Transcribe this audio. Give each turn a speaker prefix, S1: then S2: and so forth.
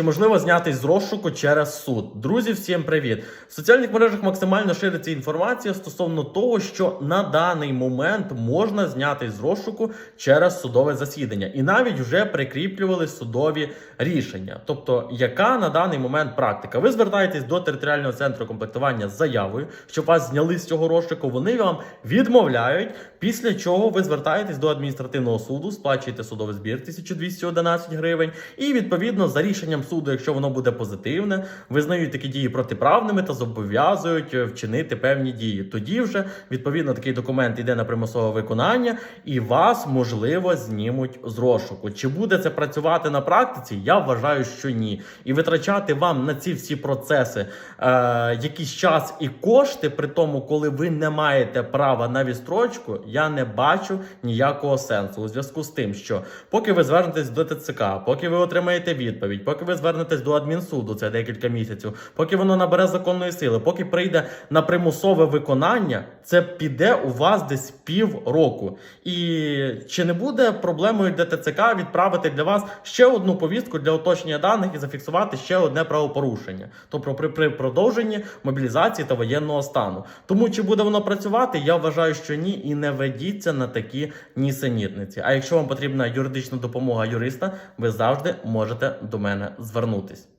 S1: Чи можливо знятись з розшуку через суд? Друзі, всім привіт! В соціальних мережах максимально шириться інформація стосовно того, що на даний момент можна знятись з розшуку через судове засідання, і навіть вже прикріплювали судові рішення. Тобто, яка на даний момент практика? Ви звертаєтесь до територіального центру комплектування з заявою, щоб вас зняли з цього розшуку. Вони вам відмовляють. Після чого ви звертаєтесь до адміністративного суду, сплачуєте судовий збір 1211 гривень, і відповідно за рішенням суду, якщо воно буде позитивне, визнають такі дії протиправними та зобов'язують е, вчинити певні дії. Тоді вже відповідно такий документ йде на примусове виконання, і вас можливо знімуть з розшуку. Чи буде це працювати на практиці? Я вважаю, що ні. І витрачати вам на ці всі процеси е, якийсь час і кошти, при тому, коли ви не маєте права на відстрочку, я не бачу ніякого сенсу у зв'язку з тим, що поки ви звернетесь до ТЦК, поки ви отримаєте відповідь, поки ви звернетесь до адмінсуду, це декілька місяців, поки воно набере законної сили, поки прийде на примусове виконання, це піде у вас десь пів року. І чи не буде проблемою для ТЦК відправити для вас ще одну повістку для уточнення даних і зафіксувати ще одне правопорушення, тобто при, при продовженні мобілізації та воєнного стану. Тому чи буде воно працювати, я вважаю, що ні, і не ведіться на такі нісенітниці. А якщо вам потрібна юридична допомога юриста, ви завжди можете до мене звернутись.